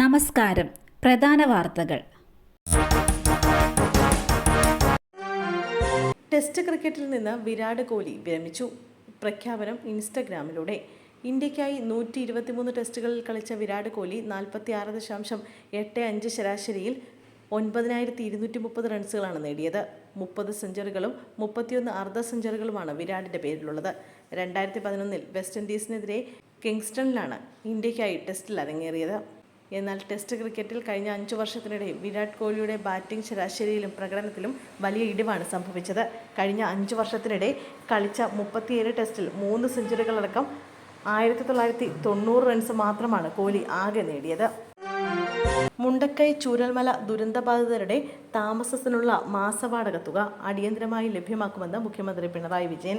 നമസ്കാരം. പ്രധാന വാർത്തകൾ. ടെസ്റ്റ് ക്രിക്കറ്റിൽ നിന്ന് വിരാട് കോഹ്ലി വിരമിച്ചു. പ്രഖ്യാപനം ഇൻസ്റ്റഗ്രാമിലൂടെ. ഇന്ത്യക്കായി നൂറ്റി ഇരുപത്തിമൂന്ന് ടെസ്റ്റുകളിൽ കളിച്ച വിരാട് കോഹ്ലി നാൽപ്പത്തി ആറ് ദശാംശം എട്ട് അഞ്ച് ശരാശരിയിൽ ഒൻപതിനായിരത്തി ഇരുന്നൂറ്റി മുപ്പത് റൺസുകളാണ് നേടിയത്. മുപ്പത് സെഞ്ചറികളും മുപ്പത്തിയൊന്ന് അർദ്ധ സെഞ്ചുറികളുമാണ് വിരാടിന്റെ പേരിലുള്ളത്. രണ്ടായിരത്തി പതിനൊന്നിൽ വെസ്റ്റ് ഇൻഡീസിനെതിരെ കിങ്സ്റ്റണിലാണ് ഇന്ത്യക്കായി ടെസ്റ്റിൽ അരങ്ങേറിയത്. എന്നാൽ ടെസ്റ്റ് ക്രിക്കറ്റിൽ കഴിഞ്ഞ അഞ്ചു വർഷത്തിനിടെ വിരാട് കോഹ്ലിയുടെ ബാറ്റിംഗ് ശരാശരിയിലും പ്രകടനത്തിലും വലിയ ഇടിവാണ് സംഭവിച്ചത്. കഴിഞ്ഞ അഞ്ചു വർഷത്തിനിടെ കളിച്ച മുപ്പത്തിയേഴ് ടെസ്റ്റിൽ മൂന്ന് സെഞ്ചുറികളടക്കം ആയിരത്തി തൊള്ളായിരത്തി തൊണ്ണൂറ് റൺസ് മാത്രമാണ് കോഹ്ലി ആകെ നേടിയത്. മുണ്ടക്കൈ ചൂരൽമല ദുരന്തബാധിതരുടെ താമസത്തിനുള്ള മാസവാടക തുക അടിയന്തരമായി ലഭ്യമാക്കുമെന്ന് മുഖ്യമന്ത്രി പിണറായി വിജയൻ.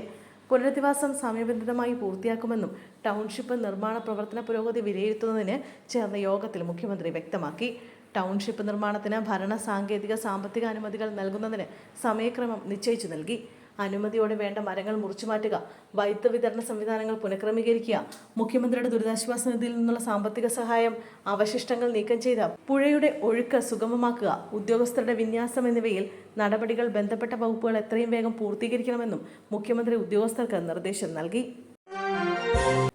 പുനരധിവാസം സമയബന്ധിതമായി പൂർത്തിയാക്കുമെന്നും ടൗൺഷിപ്പ് നിർമ്മാണ പ്രവർത്തന പുരോഗതി വിലയിരുത്തുന്നതിന് ചേർന്ന യോഗത്തിൽ മുഖ്യമന്ത്രി വ്യക്തമാക്കി. ടൗൺഷിപ്പ് നിർമ്മാണത്തിന് ഭരണ സാങ്കേതിക സാമ്പത്തിക അനുമതികൾ നൽകുന്നതിന് സമയക്രമം നിശ്ചയിച്ചു നൽകി. അനുമതിയോടെ വേണ്ട മരങ്ങൾ മുറിച്ചു മാറ്റുക വൈദ്യുത വിതരണ സംവിധാനങ്ങൾ പുനഃക്രമീകരിക്കുക മുഖ്യമന്ത്രിയുടെ ദുരിതാശ്വാസ നിധിയിൽ നിന്നുള്ള സാമ്പത്തിക സഹായം അവശിഷ്ടങ്ങൾ നീക്കം ചെയ്ത പുഴയുടെ ഒഴുക്ക് സുഗമമാക്കുക ഉദ്യോഗസ്ഥരുടെ വിന്യാസം എന്നിവയിൽ നടപടികൾ ബന്ധപ്പെട്ട വകുപ്പുകൾ എത്രയും വേഗം പൂർത്തീകരിക്കണമെന്നും മുഖ്യമന്ത്രി ഉദ്യോഗസ്ഥർക്ക് നിർദ്ദേശം നൽകി.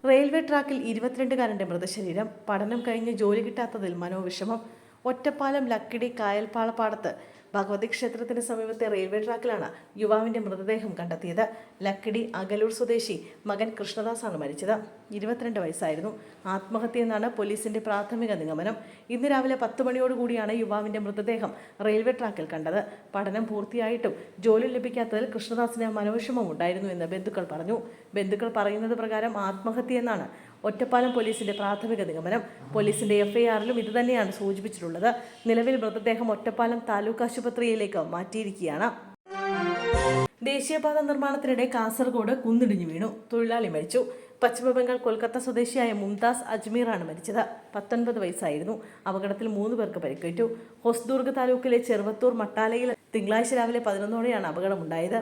റെയിൽവേ ട്രാക്കിൽ ഇരുപത്തിരണ്ടുകാരന്റെ മൃതശരീരം പഠനം കഴിഞ്ഞ് ജോലി കിട്ടാത്തതിൽ മനോവിഷമം. ഒറ്റപ്പാലം ലക്കിടി കായൽപ്പാളപ്പാടത്ത് ഭഗവതി ക്ഷേത്രത്തിന് സമീപത്തെ റെയിൽവേ ട്രാക്കിലാണ് യുവാവിന്റെ മൃതദേഹം കണ്ടെത്തിയത്. ലക്കിടി അകലൂർ സ്വദേശി മകൻ കൃഷ്ണദാസാണ് മരിച്ചത്. ഇരുപത്തിരണ്ട് വയസ്സായിരുന്നു. ആത്മഹത്യ എന്നാണ് പോലീസിന്റെ പ്രാഥമിക നിഗമനം. ഇന്ന് രാവിലെ പത്ത് മണിയോടുകൂടിയാണ് യുവാവിന്റെ മൃതദേഹം റെയിൽവേ ട്രാക്കിൽ കണ്ടത്. പഠനം പൂർത്തിയായിട്ടും ജോലി ലഭിക്കാത്തതിൽ കൃഷ്ണദാസിന് മനോവിഷമം ഉണ്ടായിരുന്നു എന്ന് ബന്ധുക്കൾ പറഞ്ഞു. ബന്ധുക്കൾ പറയുന്നത് പ്രകാരം ആത്മഹത്യ എന്നാണ് ഒറ്റപ്പാലം പോലീസിന്റെ പ്രാഥമിക നിഗമനം. പോലീസിന്റെ എഫ്ഐആറിലും ഇതുതന്നെയാണ് സൂചിപ്പിച്ചിട്ടുള്ളത്. നിലവിൽ മൃതദേഹം ഒറ്റപ്പാലം താലൂക്ക് ആശുപത്രിയിലേക്ക് മാറ്റിയിരിക്കുകയാണ്. ദേശീയപാത നിർമ്മാണത്തിനിടെ കാസർഗോഡ് കുന്നിടിഞ്ഞു വീണു. തൊഴിലാളി മരിച്ചു. പശ്ചിമബംഗാൾ കൊൽക്കത്ത സ്വദേശിയായ മുംതാസ് അജ്മീറാണ് മരിച്ചത്. പത്തൊൻപത് വയസ്സായിരുന്നു. അപകടത്തിൽ മൂന്ന് പേർക്ക് പരിക്കേറ്റു. ഹൊസ്ദുർഗ് താലൂക്കിലെ ചെറുവത്തൂർ മട്ടാലയിൽ തിങ്കളാഴ്ച രാവിലെ പതിനൊന്നോടെയാണ് അപകടമുണ്ടായത്.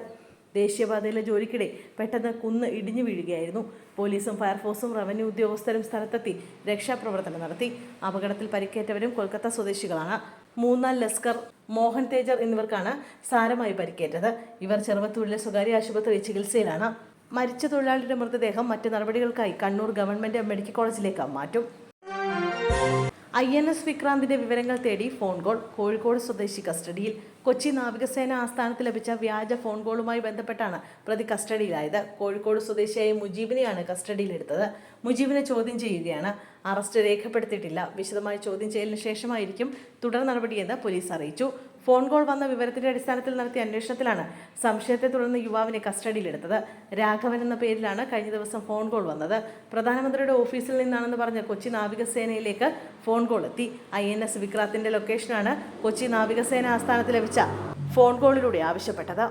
ദേശീയപാതയിലെ ജോലിക്കിടെ പെട്ടെന്ന് കുന്ന് ഇടിഞ്ഞു വീഴുകയായിരുന്നു. പോലീസും ഫയർഫോഴ്സും റവന്യൂ ഉദ്യോഗസ്ഥരും സ്ഥലത്തെത്തി രക്ഷാപ്രവർത്തനം നടത്തി. അപകടത്തിൽ പരിക്കേറ്റവരും കൊൽക്കത്ത സ്വദേശികളാണ്. മൂന്നാം ലസ്കർ മോഹൻ തേജർ എന്നിവർക്കാണ് സാരമായി പരിക്കേറ്റത്. ഇവർ ചെറുവത്തൂരിലെ സ്വകാര്യ ആശുപത്രി ചികിത്സയിലാണ്. മരിച്ച തൊഴിലാളിയുടെ മൃതദേഹം മറ്റ് നടപടികൾക്കായി കണ്ണൂർ ഗവൺമെന്റ് മെഡിക്കൽ കോളേജിലേക്ക് മാറ്റും. ഐ എൻ എസ് വിക്രാന്തിന്റെ വിവരങ്ങൾ തേടി ഫോൺ കോൾ. കോഴിക്കോട് സ്വദേശി കസ്റ്റഡിയിൽ. കൊച്ചി നാവികസേന ആസ്ഥാനത്ത് ലഭിച്ച വ്യാജ ഫോൺ കോളുമായി ബന്ധപ്പെട്ടാണ് പ്രതി കസ്റ്റഡിയിലായത്. കോഴിക്കോട് സ്വദേശിയായ മുജീബിനെയാണ് കസ്റ്റഡിയിലെടുത്തത്. മുജീബിനെ ചോദ്യം ചെയ്യുകയാണ്. അറസ്റ്റ് രേഖപ്പെടുത്തിയിട്ടില്ല. വിശദമായി ചോദ്യം ചെയ്യലിന് ശേഷമായിരിക്കും തുടർ നടപടിയെന്ന് പോലീസ് അറിയിച്ചു. ഫോൺ കോൾ വന്ന വിവരത്തിന്റെ അടിസ്ഥാനത്തിൽ നടത്തിയ അന്വേഷണത്തിലാണ് സംശയത്തെ തുടർന്ന് യുവാവിനെ കസ്റ്റഡിയിലെടുത്തത്. രാഘവൻ എന്ന പേരിലാണ് കഴിഞ്ഞ ദിവസം ഫോൺ കോൾ വന്നത്. പ്രധാനമന്ത്രിയുടെ ഓഫീസിൽ നിന്നാണെന്ന് പറഞ്ഞ കൊച്ചി നാവികസേനയിലേക്ക് ഫോൺ കോൾ എത്തി. ഐ എൻ എസ് വിക്രാത്തിന്റെ ലൊക്കേഷനാണ് കൊച്ചി നാവികസേന ആസ്ഥാനത്ത് ലഭിച്ച ഫോൺ കോളിലൂടെ ആവശ്യപ്പെട്ടത്.